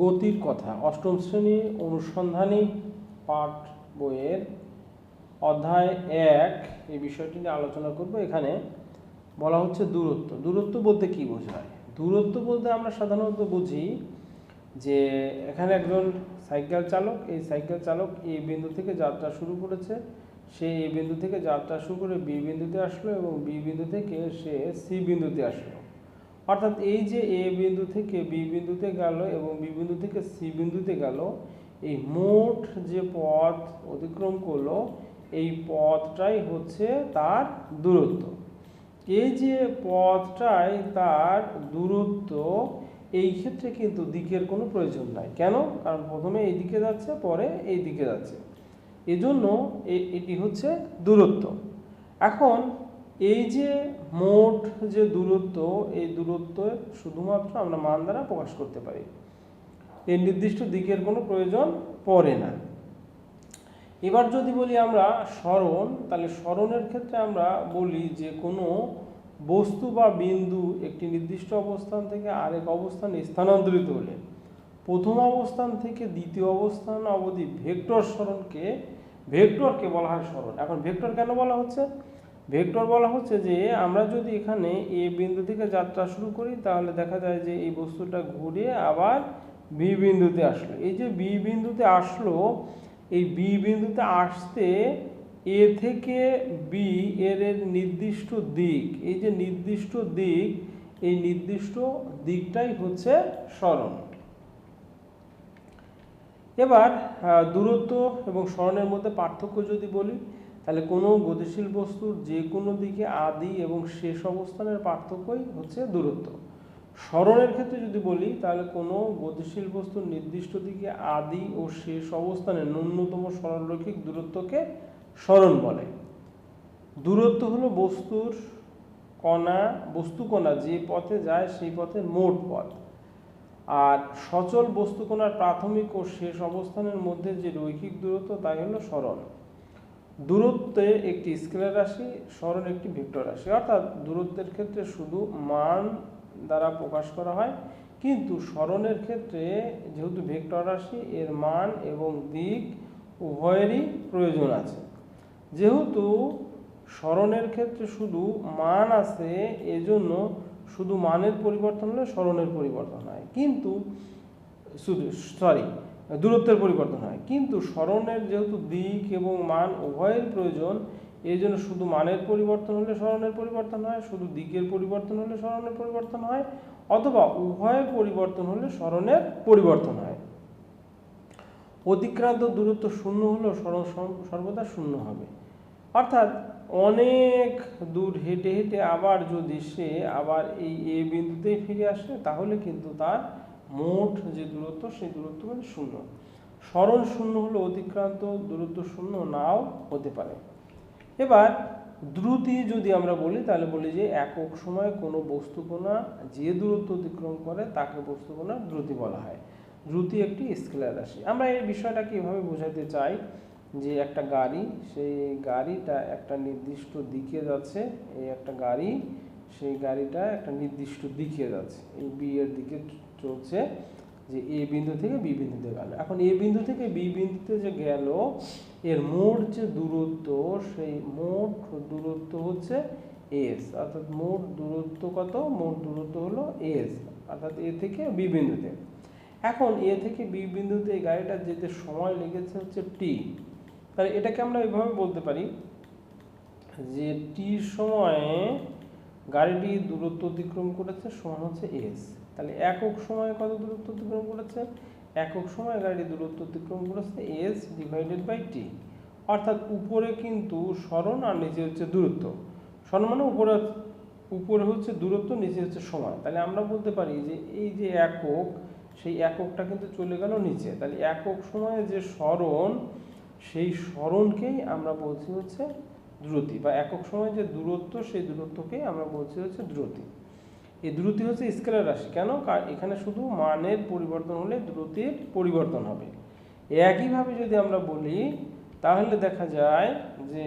গতির কথা। অষ্টম শ্রেণি অনুসন্ধানী পাঠ বইয়ের অধ্যায় এক, এই বিষয়টি নিয়ে আলোচনা করব। এখানে বলা হচ্ছে দূরত্ব। দূরত্ব বলতে কি বোঝায়? দূরত্ব বলতে আমরা সাধারণত বুঝি যে এখানে একজন সাইকেল চালক, এই সাইকেল চালক এই বিন্দু থেকে যাত্রা শুরু করেছে, সে এই বিন্দু থেকে যাত্রা শুরু করে বি বিন্দুতে আসলো এবং বি বিন্দু থেকে সে সি বিন্দুতে আসলো। অর্থাৎ এই যে এ বিন্দু থেকে বি বিন্দুতে গেল এবং বি বিন্দু থেকে সি বিন্দুতে গেল, এই মোট যে পথ অতিক্রম করল, এই পথটাই হচ্ছে তার দূরত্ব। এই যে পথটাই তার দূরত্ব, এই ক্ষেত্রে কিন্তু দিকের কোনো প্রয়োজন নাই। কেন? কারণ প্রথমে এই দিকে যাচ্ছে, পরে এই দিকে যাচ্ছে। এজন্য এটি হচ্ছে দূরত্ব। এখন এই যে মোট যে দূরত্ব, এই দূরত্ব শুধুমাত্র আমরা মান দ্বারা প্রকাশ করতে পারি। এই নির্দিষ্ট দিকের কোনো প্রয়োজন পড়ে না। এবার যদি বলি আমরা স্মরণ, তাহলে স্মরণের ক্ষেত্রে আমরা বলি যে কোনো বস্তু বা বিন্দু একটি নির্দিষ্ট অবস্থান থেকে আরেক অবস্থানে স্থানান্তরিত হলে, প্রথম অবস্থান থেকে দ্বিতীয় অবস্থান অবধি ভেক্টর স্মরণকে, ভেক্টরকে বলা হয় স্মরণ। এখন ভেক্টর কেন বলা হচ্ছে? ভেক্টর বলা হচ্ছে যে আমরা যদি এখানে এ বিন্দু থেকে যাত্রা শুরু করি, তাহলে দেখা যায় যে এই বস্তুটা ঘুরে আবার বি বিন্দুতে আসলো। এই যে বি বিন্দুতে আসলো, এই বি বিন্দুতে আসতে এ থেকে বি এর নির্দিষ্ট দিক, এই যে নির্দিষ্ট দিক, এই নির্দিষ্ট দিকটাই হচ্ছে স্মরণ। এবার দূরত্ব এবং স্মরণের মধ্যে পার্থক্য যদি বলি তাহলে কোনো গতিশীল বস্তুর যে কোনো দিকে আদি এবং শেষ অবস্থানের পার্থক্যই হচ্ছে দূরত্ব। স্মরণের ক্ষেত্রে যদি বলি, তাহলে কোনো গতিশীল বস্তুর নির্দিষ্ট দিকে আদি ও শেষ অবস্থানে ন্যূনতম সরলরৈখিক দূরত্বকে স্মরণ বলে। দূরত্ব হলো বস্তুর কণা বস্তু কণা যে পথে যায় সেই পথে মোট পথ। আর সচল বস্তুকণার প্রাথমিক ও শেষ অবস্থানের মধ্যে যে রৈখিক দূরত্ব, তাই হলো স্মরণ। দূরত্বে একটি স্কেলার রাশি, স্মরণ একটি ভেক্টর রাশি। অর্থাৎ দূরত্বের ক্ষেত্রে শুধু মান দ্বারা প্রকাশ করা হয়, কিন্তু স্মরণের ক্ষেত্রে যেহেতু ভেক্টর রাশি, এর মান এবং দিক উভয়েরই প্রয়োজন আছে। যেহেতু স্মরণের ক্ষেত্রে শুধু মান আছে, এজন্য শুধু মানের পরিবর্তন হলে স্মরণের পরিবর্তন হয়। কিন্তু, শুধু সরি দূরত্বের পরিবর্তন হয়। কিন্তু স্মরণের যেহেতু দিক এবং মান উভয়ের প্রয়োজন, এই জন্য শুধু মানের পরিবর্তন হলে স্মরণের পরিবর্তন হয়, শুধু দিকের পরিবর্তন হলে স্মরণের পরিবর্তন হয়, অথবা উভয়ের পরিবর্তন হলে স্মরণের পরিবর্তন হয়। অতিক্রান্ত দূরত্ব শূন্য হলেও স্মরণ সর্বদা শূন্য হবে। অর্থাৎ অনেক দূর হেঁটে হেঁটে আবার যদি সে আবার এই এ বিন্দুতেই ফিরে আসে, তাহলে কিন্তু তার মোট যে দূরত্ব, সেই দূরত্ব মানে শূন্য। স্মরণ শূন্য হলে অতিক্রান্ত, দূরত্ব শূন্য নাও হতে পারে। এবার দ্রুতি যদি আমরা বলি, তাহলে বলি যে একক সময়ে কোনো বস্তুকণা যে দূরত্ব অতিক্রম করে, তাকে বস্তুকণার দ্রুতি বলা হয়। দ্রুতি একটি স্কেলার রাশি। আমরা এই বিষয়টাকে এভাবে বোঝাতে চাই যে একটা গাড়ি, সেই গাড়িটা একটা নির্দিষ্ট দিকে যাচ্ছে, এই একটা গাড়ি সেই গাড়িটা একটা নির্দিষ্ট দিকে যাচ্ছে। এই বি এর দিকে চলছে যে এ বিন্দু থেকে বি বিন্দুতে গেল। এখন এ বিন্দু থেকে বি বিন্দুতে যে গেল, এর মোট যে দূরত্ব, সেই মোট দূরত্ব হচ্ছে এস অর্থাৎ মোট দূরত্ব কত? মোট দূরত্ব হলো এস অর্থাৎ এ থেকে বি বিন্দুতে। এখন এ থেকে বি বিন্দুতে এই গাড়িটা যেতে সময় লেগেছে হচ্ছে টি তাহলে এটাকে আমরা এভাবে বলতে পারি যে টি সময়ে গাড়িটি দূরত্ব অতিক্রম করেছে সমান হচ্ছে এস তাহলে একক সময়ে কত দূরত্ব অতিক্রম করেছে? একক সময়ে গাড়িটি দূরত্ব অতিক্রম করেছে এস ডিভাইডেড বাই টি অর্থাৎ উপরে কিন্তু স্মরণ আর নিচে হচ্ছে দূরত্ব। স্মরণ মানে উপরে উপরে হচ্ছে দূরত্ব, নিচে হচ্ছে সময়। তাহলে আমরা বলতে পারি যে এই যে একক, সেই এককটা কিন্তু চলে গেল নিচে। তাহলে একক সময়ে যে স্মরণ, সেই স্মরণকেই আমরা বলছি হচ্ছে দ্রুতি বা একক সময় যে দূরত্ব, সেই দূরত্বকে আমরা বলছি হচ্ছে দ্রুতি। এই দ্রুতি হচ্ছে স্কেলের রাশি। কেন? এখানে শুধু মানের পরিবর্তন হলে দ্রুতির পরিবর্তন হবে। একইভাবে যদি আমরা বলি, তাহলে দেখা যায় যে